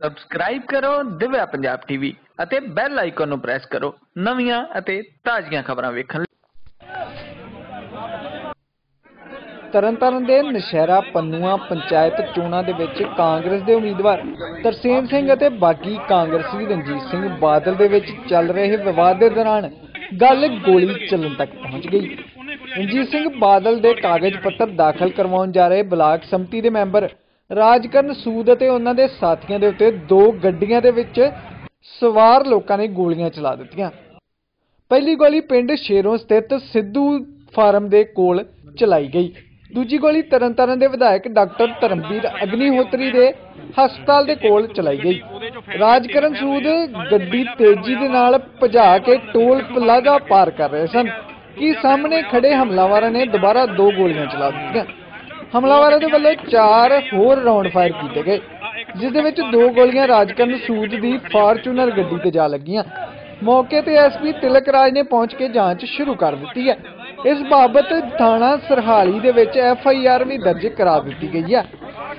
Subscribe ਕਰੋ, Divya Punjab TV ਅਤੇ bell icon ਨੂੰ ਪ੍ਰੈਸ ਕਰੋ, ਨਵੀਆਂ ਅਤੇ ਤਾਜ਼ੀਆਂ ਖਬਰਾਂ ਵੇਖਣ ਲਈ। ਤਰਨਤਾਰਨ ਦੇ ਨਸ਼ਹਿਰਾ ਪੰਨੂਆ ਪੰਚਾਇਤ ਚੋਣਾਂ ਦੇ ਵਿੱਚ ਕਾਂਗਰਸ ਦੇ ਉਮੀਦਵਾਰ ਤਰਸੇਮ ਸਿੰਘ ਅਤੇ ਬਾਕੀ ਕਾਂਗਰਸੀ ਰਣਜੀਤ ਸਿੰਘ ਬਾਦਲ ਦੇ ਵਿੱਚ ਚੱਲ ਰਹੇ ਵਿਵਾਦ ਦੇ ਦੌਰਾਨ ਗੱਲ ਗੋਲੀ ਚੱਲਣ ਤੱਕ ਪਹੁੰਚ ਗਈ। ਰਣਜੀਤ ਸਿੰਘ ਬਾਦਲ ਦੇ ਕਾਗਜ਼ ਪੱਤਰ ਦਾਖਲ ਕਰਵਾਉਣ ਜਾ ਰਹੇ ਬਲਾਕ ਸੰਮਤੀ ਦੇ ਮੈਂਬਰ ਰਾਜਕਰਨ ਸੂਦ ਅਤੇ ਉਹਨਾਂ ਦੇ ਸਾਥੀਆਂ ਦੇ ਉੱਤੇ ਦੋ ਗੱਡੀਆਂ ਦੇ ਵਿੱਚ ਸਵਾਰ ਲੋਕਾਂ ਨੇ ਗੋਲੀਆਂ ਚਲਾ ਦਿੱਤੀਆਂ। ਪਹਿਲੀ ਗੋਲੀ ਪਿੰਡ ਸ਼ੇਰੋਂ ਸਥਿਤ ਸਿੱਧੂ ਫਾਰਮ ਦੇ ਕੋਲ ਚਲਾਈ ਗਈ। ਦੂਜੀ ਗੋਲੀ ਤਰਨਤਾਰਨ ਦੇ ਵਿਧਾਇਕ ਡਾਕਟਰ ਧਰਮਵੀਰ ਅਗਨੀਹੋਤਰੀ ਦੇ ਹਸਪਤਾਲ ਦੇ ਕੋਲ ਚਲਾਈ ਗਈ। ਰਾਜਕਰਨ ਸੂਦ ਗੱਡੀ ਤੇਜ਼ੀ ਦੇ ਨਾਲ ਭਜਾ ਕੇ ਟੋਲ ਪਲਾਜ਼ਾ ਪਾਰ ਕਰ ਰਹੇ ਸਨ। ਕਿ ਸਾਹਮਣੇ ਖੜੇ ਹਮਲਾਵਰਾਂ ਨੇ ਦੁਬਾਰਾ ਦੋ ਗੋਲੀਆਂ ਚਲਾ ਦਿੱਤੀਆਂ? ਹਮਲਾਵਰਾਂ ਦੇ ਵੱਲੋਂ ਚਾਰ ਹੋਰ ਰਾਉਂਡ ਫਾਇਰ ਕੀਤੇ ਗਏ, ਜਿਸ ਦੇ ਵਿੱਚ ਦੋ ਗੋਲੀਆਂ ਰਾਜਕਰਨ ਸੂਦ ਦੀ ਫਾਰਚੂਨਰ ਗੱਡੀ ਤੇ ਜਾ ਲੱਗੀਆਂ। ਮੌਕੇ ਤੇ ਐਸਪੀ ਤਿਲਕ ਰਾਜ ਨੇ ਪਹੁੰਚ ਕੇ ਜਾਂਚ ਸ਼ੁਰੂ ਕਰ ਦਿੱਤੀ ਹੈ। ਇਸ ਬਾਬਤ ਥਾਣਾ ਸਰਹਾਲੀ ਦੇ ਵਿੱਚ ਐਫ ਆਈ ਆਰ ਵੀ ਦਰਜ ਕਰਾ ਦਿੱਤੀ ਗਈ ਹੈ।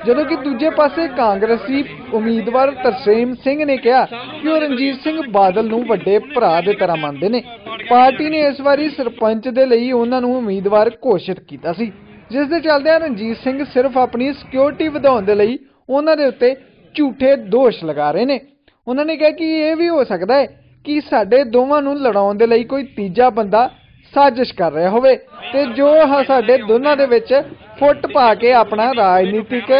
ਜਦੋਂ ਕਿ ਦੂਜੇ ਪਾਸੇ ਕਾਂਗਰਸੀ ਉਮੀਦਵਾਰ ਤਰਸੇਮ ਸਿੰਘ ਨੇ ਕਿਹਾ ਕਿ ਉਹ ਰਣਜੀਤ ਸਿੰਘ ਬਾਦਲ ਨੂੰ ਵੱਡੇ ਭਰਾ ਦੇ ਤਰ੍ਹਾਂ ਮੰਨਦੇ ਨੇ। ਪਾਰਟੀ ਨੇ ਇਸ ਵਾਰੀ ਸਰਪੰਚ ਦੇ ਲਈ ਉਹਨਾਂ ਨੂੰ ਉਮੀਦਵਾਰ ਘੋਸ਼ਿਤ ਕੀਤਾ ਸੀ। ਜਿਸ ਦੇ ਚੱਲਦਿਆਂ ਰਣਜੀਤ ਸਿੰਘ ਸਿਰਫ ਆਪਣੀ ਸਿਕਿਉਰਿਟੀ ਵਧਾਉਣ ਦੇ ਲਈ ਉਹਨਾਂ ਦੇ ਉੱਤੇ ਝੂਠੇ ਦੋਸ਼ ਲਗਾ ਰਹੇ ਨੇ। ਉਹਨਾਂ ਨੇ ਕਿਹਾ ਕਿ ਇਹ ਵੀ ਹੋ ਸਕਦਾ ਹੈ ਕਿ ਸਾਡੇ ਦੋਵਾਂ ਨੂੰ ਲੜਾਉਣ ਦੇ ਲਈ ਕੋਈ ਤੀਜਾ ਬੰਦਾ ਸਾਜ਼ਿਸ਼ ਕਰ ਰਿਹਾ ਹੋਵੇ ਤੇ ਜੋ ਸਾਡੇ ਦੋਨਾਂ ਦੇ ਵਿੱਚ ਫੁੱਟ ਪਾ ਕੇ ਆਪਣਾ ਰਾਜਨੀਤਿਕ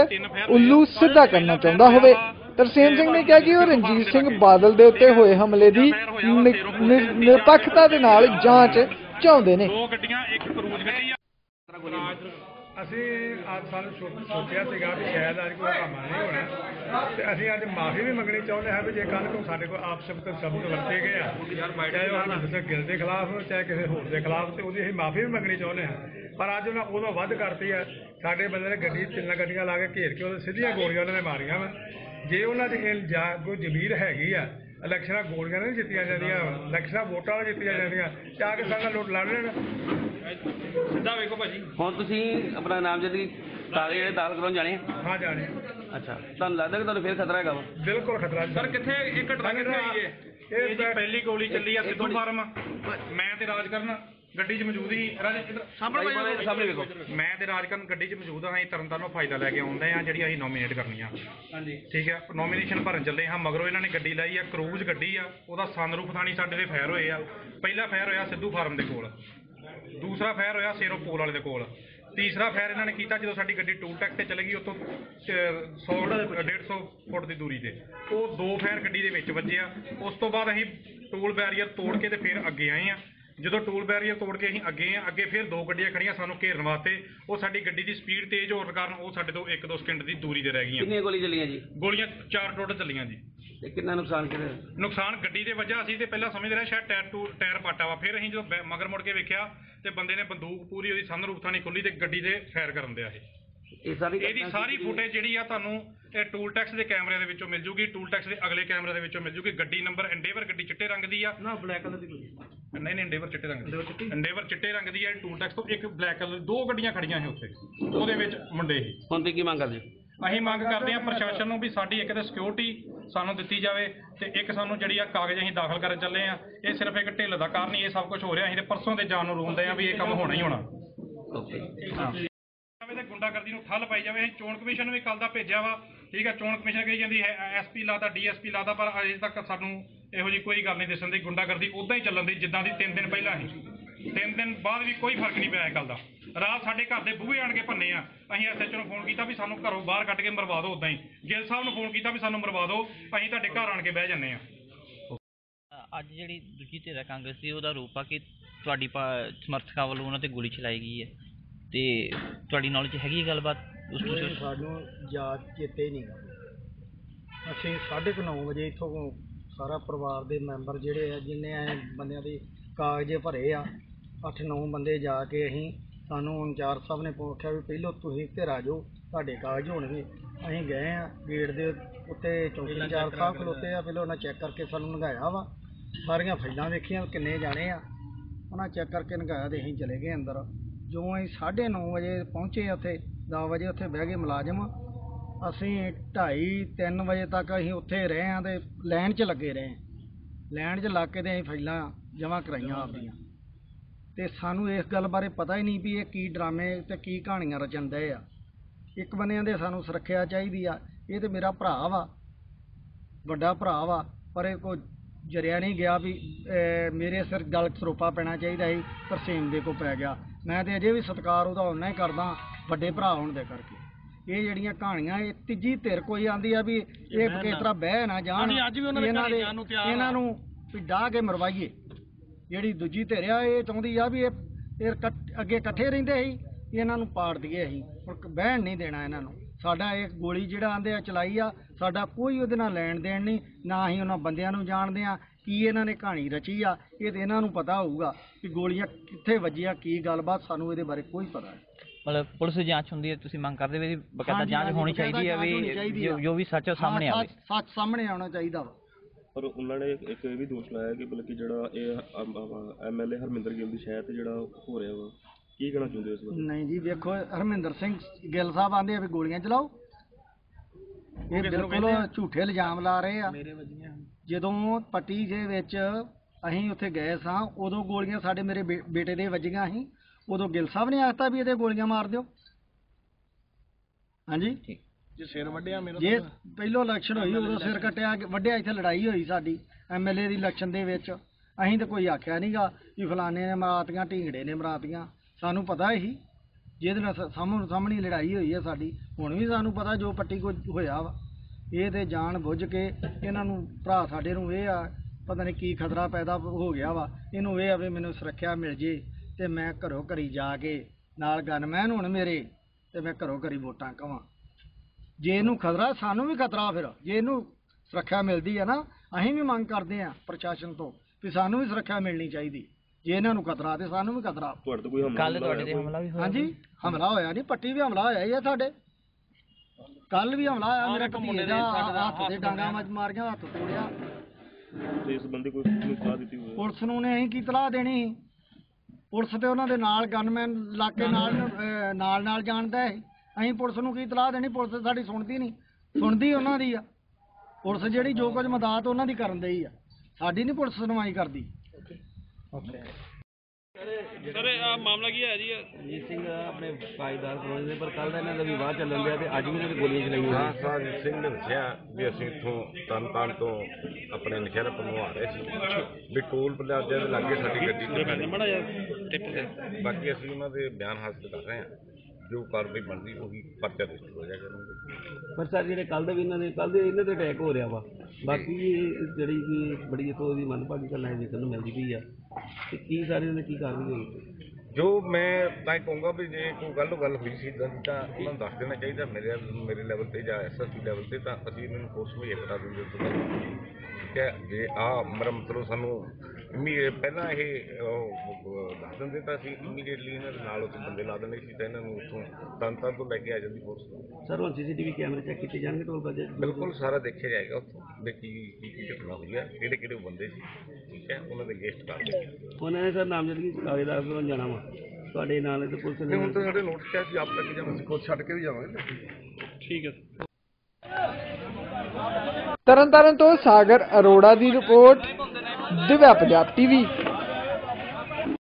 ਉੱਲੂ ਸਿੱਧਾ ਕਰਨਾ ਚਾਹੁੰਦਾ ਹੋਵੇ। ਤਰਸੇਮ ਸਿੰਘ ਨੇ ਕਿਹਾ ਕਿ ਉਹ ਰਣਜੀਤ ਸਿੰਘ ਬਾਦਲ ਦੇ ਉੱਤੇ ਹੋਏ ਹਮਲੇ ਦੀ ਨਿਰਪੱਖਤਾ ਦੇ ਨਾਲ ਜਾਂਚ ਚਾਹੁੰਦੇ ਨੇ। ਅਸੀਂ ਅੱਜ ਸਾਨੂੰ ਸੋ- ਸੋਚਿਆ ਸੀਗਾ ਵੀ ਸ਼ਾਇਦ ਅੱਜ ਕੋਈ ਕੰਮ ਨਹੀਂ ਹੋਣਾ। ਤੇ ਅਸੀਂ ਅੱਜ ਮਾਫੀ ਵੀ ਮੰਗਣੀ ਚਾਹੁੰਦੇ ਹਾਂ ਵੀ ਜੇ ਕੱਲ ਨੂੰ ਸਾਡੇ ਕੋਲ ਆਪ ਸ਼ਬਦ ਸ਼ਬਦ ਵਰਤੇ ਗਏ ਆ ਚਾਹੇ ਉਹ ਕਿਸੇ ਗਿਲ ਦੇ ਖਿਲਾਫ ਚਾਹੇ ਕਿਸੇ ਹੋਰ ਦੇ ਖਿਲਾਫ ਤੇ ਉਹਦੀ ਅਸੀਂ ਮਾਫੀ ਵੀ ਮੰਗਣੀ ਚਾਹੁੰਦੇ ਹਾਂ। ਪਰ ਅੱਜ ਉਹਨਾਂ ਉਹਦਾ ਵੱਧ ਕਰਤੀ ਆ। ਸਾਡੇ ਬੰਦੇ ਨੇ ਗੱਡੀ ਤਿੰਨ ਗੱਡੀਆਂ ਲਾ ਕੇ ਘੇਰ ਕੇ ਉਹਦੇ ਸਿੱਧੀਆਂ ਗੋਲੀਆਂ ਉਹਨਾਂ ਨੇ ਮਾਰੀਆਂ ਵਾ। ਜੇ ਉਹਨਾਂ ਦੀ ਇਲਜ਼ਾਮ ਕੋਈ ਜ਼ਮੀਰ ਹੈਗੀ ਆ ਇਲੈਕਸ਼ਨਾਂ ਗੋਲੀਆਂ ਨਹੀਂ ਜਿੱਤੀਆਂ ਜਾਂਦੀਆਂ ਇਲੈਕਸ਼ਨਾਂ ਵੋਟਾਂ ਨਾਲ ਜਿੱਤੀਆਂ ਜਾਂਦੀਆਂ ਚਾਹ ਕੇ ਸਾਡਾ ਲੁੱਟ ਲੜ ਲੈਣ। ਸਿੱਧਾ ਵੇਖੋ ਭਾਜੀ। ਹੁਣ ਤੁਸੀਂ ਆਪਣਾ ਨਾਮ ਜਦ ਕਾਗਜ਼ ਜਿਹੜੇ ਦਾਖਲ ਕਰਾਉਣ ਜਾਣੇ ਆ? ਹਾਂ ਜਾਣੇ ਅੱਛਾ ਤੁਹਾਨੂੰ ਲੱਗਦਾ ਕਿ ਤੁਹਾਨੂੰ ਫੇਰ ਖਤਰਾ ਹੈਗਾ ਵਾ? ਬਿਲਕੁਲ ਖਤਰਾ ਜੀ। ਸਰ ਕਿੱਥੇ ਇਹ ਘਟਨਾ ਕਿੱਥੇ ਹੋਈ ਹੈ ਇਹ ਜੀ ਪਹਿਲੀ ਗੋਲੀ ਚੱਲੀ ਆ ਸਿੱਧੂ ਫਾਰਮ। ਮੈਂ ਤੇ ਰਾਜਕਰਨ ਗੱਡੀ 'ਚ ਮੌਜੂਦ ਸੀ ਰਾਜ ਇੱਧਰ ਸਾਹਮਣੇ ਭਾਈ, ਸਾਹਮਣੇ ਵੇਖੋ। ਮੈਂ ਤੇ ਰਾਜਕਰਨ ਗੱਡੀ 'ਚ ਮੌਜੂਦ ਹਾਂ ਅਸੀਂ ਤਰਨਤਾਰਨੋਂ ਫਾਇਦਾ ਲੈ ਕੇ ਆਉਂਦੇ ਆ ਜਿਹੜੀ ਅਸੀਂ ਨੋਮੀਨੇਟ ਕਰਨੀ ਆ। ਹਾਂਜੀ। ਠੀਕ ਹੈ ਨੋਮੀਨੇਸ਼ਨ ਭਰਨ ਚੱਲੇ ਹਾਂ ਮਗਰੋਂ ਇਹਨਾਂ ਨੇ ਗੱਡੀ ਲਾਈ ਆ ਕਰੂਜ਼ ਗੱਡੀ ਆ ਉਹਦਾ ਸਨਰੂਫ ਥਾਣੀ ਸਾਡੇ ਦੇ ਫਾਇਰ ਹੋਏ ਆ। ਪਹਿਲਾ ਫਾਇਰ ਹੋਇਆ ਸਿੱਧੂ ਫਾਰਮ ਦੇ ਕੋਲ। ਦੂਸਰਾ ਫਾਇਰ ਹੋਇਆ ਸੇਰੋ ਪੋਲ ਵਾਲੇ ਦੇ ਕੋਲ। ਤੀਸਰਾ ਫਾਇਰ ਇਹਨਾਂ ਨੇ ਕੀਤਾ ਜਦੋਂ ਸਾਡੀ ਗੱਡੀ ਟੂਲ ਟੈਕ ਤੇ ਚਲੇ ਗਈ ਉਤੋਂ 100 150 ਫੁੱਟ ਦੀ ਦੂਰੀ ਤੇ। ਉਹ ਦੋ ਫਾਇਰ ਗੱਡੀ ਦੇ ਵਿੱਚ ਵੱਜੇ ਆ ਉਸ ਤੋਂ ਬਾਅਦ ਅਸੀਂ ਟੂਲ ਬੈਰੀਅਰ ਤੋੜ ਕੇ ਤੇ ਫਿਰ ਅੱਗੇ ਆਏ ਆ ਜਦੋਂ ਟੂਲ ਬੈਰੀਅਰ ਤੋੜ ਕੇ ਅਸੀਂ ਅੱਗੇ ਆ ਅੱਗੇ ਫਿਰ ਦੋ ਗੱਡੀਆਂ ਖੜੀਆਂ ਸਾਨੂੰ ਘੇਰਨ ਵਾਸਤੇ। ਉਹ ਸਾਡੀ ਗੱਡੀ ਦੀ ਸਪੀਡ ਤੇਜ਼ ਹੋਣ ਕਾਰਨ ਉਹ ਸਾਡੇ ਤੋਂ 1-2 ਸਕਿੰਟ ਦੀ ਦੂਰੀ ਤੇ ਰਹਿ ਗਈਆਂ। ਕਿੰਨੀਆਂ ਗੋਲੀ ਚੱਲੀਆਂ ਜੀ? ਗੋਲੀਆਂ ਚਾਰ ਟੋਟਲ ਚੱਲੀਆਂ ਜੀ। ਤੇ ਕਿੰਨਾ ਨੁਕਸਾਨ ਕਿਹਦਾ ਨੁਕਸਾਨ ਗੱਡੀ ਦੇ ਵਜ੍ਹਾ ਅਸੀਂ ਤੇ ਪਹਿਲਾਂ ਸਮਝਦੇ ਰਹੇ ਸ਼ਾਇਦ ਟਾਇਰ ਟੂ ਟਾਇਰ ਪਾਟਾ ਵਾ। ਫਿਰ ਅਸੀਂ ਜਦੋਂ ਬੈ- ਮਗਰ ਮੁੜ ਕੇ ਵੇਖਿਆ ਤੇ ਬੰਦੇ ਨੇ ਬੰਦੂਕ ਪੂਰੀ ਉਹਦੀ ਸੰਨ ਰੂਪਥਾਂ ਨਹੀਂ ਖੁੱਲੀ ਤੇ ਗੱਡੀ ਦੇ ਫਾਇਰ ਕਰਨ ਦਿਆ ਇਹ। ਇਹ ਸਾਰੀ ਇਹਦੀ ਘਟਨਾ ਸਾਰੀ ਫੁਟੇਜ ਜਿਹੜੀ ਆ ਤੁਹਾਨੂੰ ਇਹ ਟੂਲ ਟੈਕਸ ਦੇ ਕੈਮਰਿਆਂ ਦੇ ਵਿੱਚੋਂ ਮਿਲ ਜੂਗੀ ਟੂਲ ਟੈਕਸ ਦੇ ਅਗਲੇ ਕੈਮਰੇ ਦੇ ਵਿੱਚੋਂ ਮਿਲ ਜੂਗੀ। ਗੱਡੀ ਨੰਬਰ ਐਂਡੇਵਰ ਗੱਡੀ ਚਿੱਟੇ ਰੰਗ ਦੀ ਆ। ਨਾ ਬਲੈਕ ਕਲਰ ਦੀ ਕੋਈ ਨਹੀਂ। ਨਹੀਂ ਐਂਡੇਵਰ ਚਿੱਟੇ ਰੰਗ ਦੀ। ਐਂਡੇਵਰ ਚਿੱਟੇ? ਰੰਗ ਦੀ ਹੈ ਟੂਲ ਟੈਕਸ ਤੋਂ ਇੱਕ ਬਲੈਕ ਕਲਰ ਦੋ ਗੱਡੀਆਂ ਖੜੀਆਂ ਸੀ ਉੱਥੇ। ਉਹਦੇ ਵਿੱਚ ਮੁੰਡੇ ਸੀ। ਹੁਣ ਤੁਸੀਂ ਕੀ ਮੰਗ ਕਰਦੇ ਹੋ? ਅਸੀਂ ਮੰਗ ਕਰਦੇ ਹਾਂ ਪ੍ਰਸ਼ਾਸਨ ਨੂੰ ਵੀ ਸਾਡੀ ਇੱਕ ਤਾਂ ਸਿਕਿਉਰਿਟੀ ਸਾਨੂੰ ਦਿੱਤੀ ਜਾਵੇ ਤੇ ਇੱਕ ਸਾਨੂੰ ਜਿਹੜੀ ਆ ਕਾਗਜ਼ ਅਸੀਂ ਦਾਖਲ ਕਰਨ ਚੱਲੇ ਆ ਇਹ ਸਿਰਫ ਇੱਕ ਢਿੱਲ ਦਾ ਕਾਰਨ ਹੀ ਇਹ ਸਭ ਕੁਝ ਹੋ ਰਿਹਾ ਅਸੀਂ ਤੇ ਪਰਸੋਂ ਦੇ ਜਾਣ ਨੂੰ ਰੋਂਦੇ ਆ ਵੀ ਇਹ ਕੰਮ ਹੋਣਾ ਹੀ ਹੋਣਾ। ਓਕੇ ਜਾਵੇ ਤੇ ਗੁੰਡਾਗਰਦੀ ਨੂੰ ਠੱਲ ਪਾਈ ਜਾਵੇ ਅਸੀਂ ਚੋਣ ਕਮਿਸ਼ਨ ਨੂੰ ਵੀ ਕੱਲ ਦਾ ਭੇਜਿਆ ਵਾ ਠੀਕ ਹੈ ਚੋਣ ਕਮਿਸ਼ਨ ਕਹੀ ਜਾਂਦੀ ਹੈ ਐਸਪੀ ਲਾਦਾ ਡੀਐਸਪੀ ਲਾਦਾ ਪਰ ਅਜੇ ਤੱਕ ਸਾਨੂੰ ਇਹੋ ਜੀ ਕੋਈ ਗੱਲ ਨਹੀਂ ਦਿਸਣ ਦੀ ਗੁੰਡਾਗਰਦੀ ਉਦਾਂ ਹੀ ਚੱਲਣ ਦੀ ਜਿੱਦਾਂ ਦੀ 3 ਦਿਨ ਪਹਿਲਾਂ ਸੀ 3 ਦਿਨ ਬਾਅਦ ਵੀ ਕੋਈ ਫ਼ਰਕ ਨਹੀਂ ਪਿਆ ਇਹ ਗੱਲ ਦਾ। ਰਾਤ ਸਾਡੇ ਘਰ ਦੇ ਬੂਹੇ ਆਣ ਕੇ ਭੰਨੇ ਆ। ਅਸੀਂ ਐਸਐਚਓ ਨੂੰ ਫੋਨ ਕੀਤਾ ਵੀ ਸਾਨੂੰ ਘਰੋਂ ਬਾਹਰ ਕੱਢ ਕੇ ਮਰਵਾ ਦਿਓ ਉਦਾਂ ਹੀ। ਗਿੱਲ ਸਾਹਿਬ ਨੂੰ ਫੋਨ ਕੀਤਾ ਵੀ ਸਾਨੂੰ ਮਰਵਾ ਦਿਓ ਅਸੀਂ ਤੁਹਾਡੇ ਘਰ ਆਣ ਕੇ ਬਹਿ ਜੰਨੇ ਆ ਅੱਜ ਜਿਹੜੀ ਦੂਜੀ ਧਿਰ ਹੈ ਕਾਂਗਰਸ ਦੀ ਉਹਦਾ ਰੂਪ ਆ ਕਿ ਤੁਹਾਡੀ ਪਾ- ਸਮਰਥਕਾਂ ਵੱਲੋਂ ਉਹਨਾਂ ਤੇ ਗੋਲੀ ਚਲਾਈ ਗਈ ਹੈ। ਤੇ ਤੁਹਾਡੀ ਨੌਲੇਜ ਹੈਗੀ ਗੱਲਬਾਤ? ਉਸ ਇਹ ਤੁਸੀਂ ਸਾਨੂੰ ਯਾਦ ਚੇਤੇ ਨਹੀਂ ਗਾ। ਅਸੀਂ 9:30 ਵਜੇ ਇੱਥੋਂ ਸਾਰਾ ਪਰਿਵਾਰ ਦੇ ਮੈਂਬਰ ਜਿਹੜੇ ਆ ਜਿੰਨੇ ਆ ਬੰਦਿਆਂ ਦੇ ਕਾਗਜ਼ੇ ਭਰੇ ਆ 8-9 ਬੰਦੇ ਜਾ ਕੇ ਅਸੀਂ ਸਾਨੂੰ ਇੰਚਾਰਜ ਸਾਹਿਬ ਨੇ ਪੁੱਛਿਆ ਵੀ ਪਹਿਲਾਂ ਤੁਸੀਂ ਘਰ ਆ ਜਾਓ ਤੁਹਾਡੇ ਕਾਗਜ਼ ਹੋਣਗੇ। ਅਸੀਂ ਗਏ ਆ ਗੇਟ ਦੇ ਉੱਤੇ ਚੌਕੀ ਇੰਚਾਰਜ ਸਾਹਿਬ ਖਲੋਤੇ ਆ ਪਹਿਲਾਂ ਉਹਨਾਂ ਚੈੱਕ ਕਰਕੇ ਸਾਨੂੰ ਲੰਘਾਇਆ ਵਾ। ਸਾਰੀਆਂ ਫਾਈਲਾਂ ਵੇਖੀਆਂ ਕਿੰਨੇ ਜਾਣੇ ਆ। ਉਹਨਾਂ ਚੈੱਕ ਕਰਕੇ ਲੰਘਾਇਆ ਤੇ ਅਸੀਂ ਚਲੇ ਗਏ ਅੰਦਰ। ਜੋ ਅਸੀਂ 9:30 ਵਜੇ ਪਹੁੰਚੇ ਉੱਥੇ 10 ਵਜੇ ਉੱਥੇ ਬਹਿ ਗਏ ਮੁਲਾਜ਼ਮ। ਅਸੀਂ 2:30 3 ਵਜੇ ਤੱਕ ਅਸੀਂ ਉੱਥੇ ਰਹੇ ਹਾਂ ਤੇ ਲਾਈਨ 'ਚ ਲੱਗੇ ਰਹੇ ਲਾਈਨ 'ਚ ਲੱਗ ਕੇ ਤੇ ਅਸੀਂ ਫਾਈਲਾਂ ਜਮ੍ਹਾਂ ਕਰਾਈਆਂ ਆਪਦੀਆਂ ਤੇ ਸਾਨੂੰ ਇਸ ਗੱਲ ਬਾਰੇ ਪਤਾ ਹੀ ਨਹੀਂ ਵੀ ਇਹ ਕੀ ਡਰਾਮੇ ਤੇ ਕੀ ਕਹਾਣੀਆਂ ਰਚਣ ਡਏ ਆ। ਇੱਕ ਬੰਨਿਆਂ ਦੇ ਸਾਨੂੰ ਸੁਰੱਖਿਆ ਚਾਹੀਦੀ ਆ ਇਹ ਤੇ ਮੇਰਾ ਭਰਾ ਵਾ ਵੱਡਾ ਭਰਾ ਵਾ ਪਰ ਇਹ ਕੋ ਜਰਿਆ ਨਹੀਂ ਗਿਆ ਵੀ ਮੇਰੇ ਸਿਰ ਗਲ ਸਰੋਪਾ ਪੈਣਾ ਚਾਹੀਦਾ ਸੀ ਤਰਸੇਮ ਦੇ ਕੋ ਪੈ ਗਿਆ। ਮੈਂ ਤੇ ਅਜੇ ਵੀ ਸਤਿਕਾਰ ਉਹਦਾ ਉਹਨਾਂ ਹੀ ਕਰਦਾ ਵੱਡੇ ਭਰਾ ਹੋਣ ਦੇ ਕਰਕੇ। ਇਹ ਜਿਹੜੀਆਂ ਕਹਾਣੀਆਂ ਇਹ ਤੀਜੀ ਧਿਰ ਕੋਈ ਆਂਦੀ ਆ ਵੀ ਇਹ ਕਿਸ ਤਰ੍ਹਾਂ ਬਹਿ ਨਾ ਜਾਣ ਦੇ ਇਹਨਾਂ ਨੂੰ ਵੀ ਡਾਹ ਕੇ ਮਰਵਾਈਏ। ਜਿਹੜੀ ਦੂਜੀ ਧਿਰ ਆ ਇਹ ਚਾਹੁੰਦੀ ਆ ਵੀ ਇਹ ਇਹ ਇਕੱਠ- ਅੱਗੇ ਇਕੱਠੇ ਰਹਿੰਦੇ ਸੀ ਇਹਨਾਂ ਨੂੰ ਪਾੜ ਦਈਏ ਅਸੀਂ। ਹੁਣ ਕ- ਬਹਿਣ ਨਹੀਂ ਦੇਣਾ ਇਹਨਾਂ ਨੂੰ। ਸਾਡਾ ਇਹ ਗੋਲੀ ਜਿਹੜਾ ਆਂਦੇ ਆ ਚਲਾਈ ਆ ਸਾਡਾ ਕੋਈ ਉਹਦੇ ਨਾਲ ਲੈਣ ਦੇਣ ਨਹੀਂ ਨਾ ਹੀ ਉਹਨਾਂ ਬੰਦਿਆਂ ਨੂੰ ਜਾਣਦੇ ਆ ਕੀ ਇਹਨਾਂ ਨੇ ਕਹਾਣੀ ਰਚੀ ਆ ਇਹ ਤੇ ਇਹਨਾਂ ਨੂੰ ਪਤਾ ਹੋਊਗਾ ਕਿ ਗੋਲੀਆਂ ਕਿੱਥੇ ਵੱਜੀਆਂ ਕੀ ਗੱਲਬਾਤ ਸਾਨੂੰ ਇਹਦੇ ਬਾਰੇ ਕੋਈ ਪਤਾ ਨਹੀਂ। ਮਤਲਬ ਪੁਲਿਸ ਦੀ ਜਾਂਚ ਹੁੰਦੀ ਹੈ ਤੁਸੀਂ ਮੰਗ ਕਰਦੇ ਵੀ ਬਕਾਇਦਾ ਹਾਂਜੀ, ਜਾਂਚ ਹਾਂਜੀ, ਹੋਣੀ ਬਕਾਇਦਾ ਚਾਹੀਦੀ ਹੈ ਜਾਂਚ ਹੋਣੀ ਚਾਹੀਦੀ ਵੀ ਆ। ਜੋ- ਜੋ ਵੀ ਸੱਚ ਉਹ ਸਾਹਮਣੇ ਹਾਂ, ਆਵੇ। ਸੱਚ- ਸੱਚ ਸਾਹਮਣੇ ਆਉਣਾ ਚਾਹੀਦਾ ਵਾ। ਪਰ ਉਹਨਾਂ ਨੇ ਇੱਕ ਇਹ ਵੀ ਦੋਸ਼ ਲਾਇਆ ਕਿ ਬਲਕਿ ਜਿਹੜਾ ਇਹ ਐਮਐਲਏ ਹਰਮਿੰਦਰ ਗਿੱਲ ਦੀ ਸ਼ਹਿਰ ਤੇ ਜਿਹੜਾ ਹੋ ਰਿਹਾ ਵਾ ਕੀ ਕਹਿਣਾ ਚਾਹੁੰਦੇ ਹੋ ਇਸ ਬਾਰੇ? ਨਹੀਂ ਜੀ ਵੇਖੋ ਹਰਮਿੰਦਰ ਸਿੰਘ ਗਿੱਲ ਸਾਹਿਬ ਆਂਦੇ ਆ ਵੀ ਗੋਲੀਆਂ ਚਲਾਓ। ਇਹ ਬਿਲਕੁਲ ਝੂਠੇ ਇਲਜ਼ਾਮ ਲਾ ਰਹੇ ਆ। ਜਦੋਂ ਪੱਟੀ ਦੇ ਵਿੱਚ ਅਸੀਂ ਉੱਥੇ ਗਏ ਸਾਂ ਉਦੋਂ ਗੋਲੀਆਂ ਸਾਡੇ ਮੇਰੇ ਬੇਟੇ ਦੇ ਵੱਜੀਆਂ ਸੀ। ਉਦੋਂ ਗਿੱਲ ਸਾਹਿਬ ਨੇ ਆਖਤਾ ਵੀ ਇਹਦੇ ਗੋਲੀਆਂ ਮਾਰ ਦਿਓ। ਹਾਂਜੀ? ਜੇ ਸਿਰ ਵੱਡਿਆ ਮੇਰਾ ਜੇ ਪਹਿਲੋਂ ਇਲੈਕਸ਼ਨ ਹੋਈ ਉਦੋਂ ਸਿਰ ਕੱਟਿਆ ਵੱਡਿਆ ਇੱਥੇ ਲੜਾਈ ਹੋਈ ਸਾਡੀ ਐਮਐਲਏ ਦੀ ਇਲੈਕਸ਼ਨ ਦੇ ਵਿੱਚ। ਅਸੀਂ ਤਾਂ ਕੋਈ ਆਖਿਆ ਨਹੀਂਗਾ ਵੀ ਫਲਾਣੇ ਨੇ ਮਰਾਤੀਆਂ ਢੀਂਗੜੇ ਨੇ ਮਰਾਤੀਆਂ। ਸਾਨੂੰ ਪਤਾ ਹੀ ਜਿਹਦੇ ਨਾਲ ਸਾਹਮਣੇ ਸਾਹਮਣੀ ਲੜਾਈ ਹੋਈ ਹੈ ਸਾਡੀ। ਹੁਣ ਵੀ ਸਾਨੂੰ ਪਤਾ ਜੋ ਪੱਟੀ ਕੋ ਹੋਇਆ ਵਾ। ਇਹ ਤੇ ਜਾਣ ਬੁੱਝ ਕੇ ਇਹਨਾਂ ਨੂੰ ਭਰਾ ਸਾਡੇ ਨੂੰ ਇਹ ਆ ਪਤਾ ਨਹੀਂ ਕੀ ਖਤਰਾ ਪੈਦਾ ਹੋ ਗਿਆ ਵਾ। ਇਹਨੂੰ ਇਹ ਆ ਵੀ ਮੈਨੂੰ ਸੁਰੱਖਿਆ ਮਿਲ ਜੇ ਤੇ ਮੈਂ ਘਰੋਂ ਘਰੀ ਜਾ ਕੇ ਨਾਲ ਗਨਮੈਨ ਹੁਣ ਮੇਰੇ ਤੇ ਮੈਂ ਘਰੋਂ ਘਰੀ ਵੋਟਾਂ ਕਵਾਂ। ਜੇ ਇਹਨੂੰ ਖਤਰਾ ਸਾਨੂੰ ਵੀ ਖਤਰਾ ਫਿਰ। ਜੇ ਇਹਨੂੰ ਸੁਰੱਖਿਆ ਮਿਲਦੀ ਹੈ ਨਾ ਅਸੀਂ ਵੀ ਮੰਗ ਕਰਦੇ ਆ ਪ੍ਰਸ਼ਾਸਨ ਤੋਂ ਵੀ ਸਾਨੂੰ ਵੀ ਸੁਰੱਖਿਆ ਮਿਲਣੀ ਚਾਹੀਦੀ। ਜੇ ਇਹਨਾਂ ਨੂੰ ਖਤਰਾ ਤੇ ਸਾਨੂੰ ਵੀ ਖਤਰਾ। ਤੁਹਾਡੇ ਤੋਂ ਕੋਈ ਹਮਲਾ ਕੱਲ ਤੁਹਾਡੇ ਤੇ? ਹਮਲਾ ਵੀ ਹੋਇਆ ਹਾਂਜੀ ਹਮਲਾ ਹੋਇਆ ਨਹੀਂ ਪੱਟੀ ਵੀ ਹਮਲਾ ਹੋਇਆ ਹੀ ਆ ਸਾਡੇ। ਕੱਲ ਵੀ ਹਮਲਾ ਹੋਇਆ ਮੇਰੇ ਭਤੀਜੇ ਦਾ ਹੱਥ ਤੇ ਡਾਂਗਾ ਮੱਜ ਮਾਰੀਆਂ ਹੱਥ ਤੋੜਿਆ। ਤੇ ਇਸ ਬੰਦੇ ਕੋਈ ਨੂੰ ਸਲਾਹ ਦਿੱਤੀ ਹੋਈ? ਪੁਲਿਸ ਨੂੰ ਨੇ ਅਸੀਂ ਕੀ ਤਲਾਹ ਦੇਣੀ? ਸੀ ਪੁਲਿਸ ਤੇ ਉਹਨਾਂ ਦੇ ਨਾਲ ਗਨਮੈਨ ਇਲਾਕੇ ਨਾਲ ਨਾਲ ਨਾਲ ਜਾਣਦਾ ਹੈ ਅਸੀਂ ਪੁਲਿਸ ਨੂੰ ਕੀ ਤਲਾਹ ਦੇਣੀ? ਪੁਲਿਸ ਸਾਡੀ ਸੁਣਦੀ ਨਹੀਂ। ਸੁਣਦੀ ਉਹਨਾਂ ਦੀ ਆ। ਪੁਲਿਸ ਜਿਹੜੀ ਜੋ ਕੁਝ ਮਦਦ ਉਹਨਾਂ ਦੀ ਕਰਨ ਦਈ ਆ। ਸਾਡੀ ਨਹੀਂ ਪੁਲਿਸ ਸੁਣਵਾਈ ਕਰਦੀ। ਸਰ ਆ ਮਾਮਲਾ ਕੀ ਹੈ ਜੀ? ਜੀ ਸਿੰਘ ਆਪਣੇ ਕਾਇਦਾਰ ਕਲੋਨੀ ਦੇ ਪਰ ਕੱਲ ਦਾ ਇਹਨਾਂ ਦਾ ਵਿਵਾਹ ਚੱਲਣ ਡਿਆ ਤੇ ਅੱਜ ਵੀ ਇਹਨਾਂ ਦੀ ਗੋਲੀਆਂ ਚਲਾਈਆਂ ਹਾਂ ਸਾਹਿਬ ਸਿੰਘ ਨੇ ਦੱਸਿਆ ਵੀ ਅਸੀਂ ਇੱਥੋਂ ਤਨਤਾਨ ਤੋਂ ਆਪਣੇ ਨਸ਼ਹਿਰਾ ਰਹੇ ਸੀ। ਵੀ ਟੋਲ ਪਲਾਜ਼ੇ ਦੇ ਲਾਗੇ ਸਾਡੀ ਗੱਡੀ ਤੇ ਮੜਾ ਜਾ ਟਿਪ ਤੇ ਬਾਕੀ ਅਸੀਂ ਉਹਨਾਂ ਦੇ ਬਿਆਨ ਹਾਸਲ ਕਰ ਰਹੇ ਹਾਂ। ਜੋ ਕਾਰਵਾਈ ਬਣਦੀ ਉਹੀ ਪਰਚਾ ਦਰਜ ਹੋ ਜਾਏਗਾ ਉਹਨਾਂ ਦੇ। ਪਰ ਸਰ ਜਿਹੜੇ ਕੱਲ ਦੇ ਵੀ ਇਹਨਾਂ ਦੇ ਕੱਲ ਦੇ ਇਹਨਾਂ ਤੇ ਅਟੈਕ ਹੋ ਰਿਹਾ ਵਾ। ਬਾਕੀ ਇਹ ਜਿਹੜੀ ਕਿ ਬੜੀ ਇਥੋਂ ਦੀ ਮਨਭਾਗੀ ਗੱਲਾਂ ਇਹ ਦੇਖਣ ਨੂੰ ਮਿਲਦੀ ਪਈ ਆ। ਤੇ ਕੀ ਸਾਰੇ ਇਹਨਾਂ ਨੇ ਕੀ ਕਾਰਵਾਈ ਹੋਈ? ਜੋ ਮੈਂ ਤਾਂ ਇਹ ਕਹੂੰਗਾ ਵੀ ਜੇ ਕੋਈ ਗੱਲ ਗੱਲ ਹੋਈ ਸੀ ਤਾਂ ਤਾਂ ਉਹਨਾਂ ਨੂੰ ਦੱਸ ਦੇਣਾ ਚਾਹੀਦਾ। ਮੇਰੇ ਮੇਰੇ ਲੈਵਲ ਤੇ ਜਾਂ ਐਸਐਸਪੀ ਲੈਵਲ ਤੇ ਤਾਂ ਅਸੀਂ ਇਹਨਾਂ ਨੂੰ ਫੋਰਸ ਵੀ ਕਰਾ ਦਿੰਦੇ ਠੀਕ ਹੈ? ਜੇ ਆ ਮੇਰਾ ਮਤਲਬ ਸਾਨੂੰ ਇਮੀ- ਪਹਿਲਾਂ ਇਹ ਉਹ, ਦੱਸ ਦਿੰਦੇ ਤਾਂ ਅਸੀਂ ਇਮੀਡੀਏਟਲੀ ਇਹਨਾਂ ਦੇ ਨਾਲ ਉੱਥੇ ਬੰਦੇ ਲਾ ਦਿੰਦੇ ਸੀ ਤਾਂ ਇਹਨਾਂ ਨੂੰ ਉੱਥੋਂ ਤੰਤਰ ਤੋਂ ਲੈ ਕੇ ਆ ਜਾਂਦੀ ਫੋਰਸ ਸਰ ਹੁਣ ਸੀਸੀਟੀਵੀ ਕੈਮਰੇ ਚੈੱਕ ਕੀਤੇ ਜਾਣਗੇ ਟੋਲ ਪਲਾਜ਼ੇ ਬਿਲਕੁਲ ਸਾਰਾ ਦੇਖਿਆ ਜਾਏਗਾ ਉੱਥੋਂ ਵੀ ਕੀ ਕੀ ਕੀ ਘਟਨਾ ਹੋਈ ਹੈ ਕਿਹੜੇ ਕਿਹੜੇ ਬੰਦੇ ਸੀ ਠੀਕ ਹੈ ਉਹਨਾਂ ਦੇ ਗੇਸਟ ਕਰ ਦਿੱਤੇ ਉਹਨਾਂ ਨੇ ਸਰ ਨਾਮਜ਼ਦਗੀ ਕਾਗਜ਼ਾਤ ਕੋਲ ਜਾਣਾ ਵਾ ਤੁਹਾਡੇ ਨਾਲ ਤੇ ਪੁਲਿਸ ਨੇ ਹੁਣ ਤਾਂ ਸਾਡੇ ਨੋਟਿਸ ਹੈ ਅਸੀਂ ਆਪ ਤੱਕ ਜਾਵਾਂਗੇ ਖੁਦ ਛੱਡ ਕੇ ਵੀ ਜਾਵਾਂਗੇ ਠੀਕ ਹੈ। ਤਰਨਤਾਰਨ ਤੋਂ ਸਾਗਰ ਅਰੋੜਾ ਦੀ ਰਿਪੋਰਟ। ਦਿਵਿਆ ਪੰਜਾਬ ਟੀਵੀ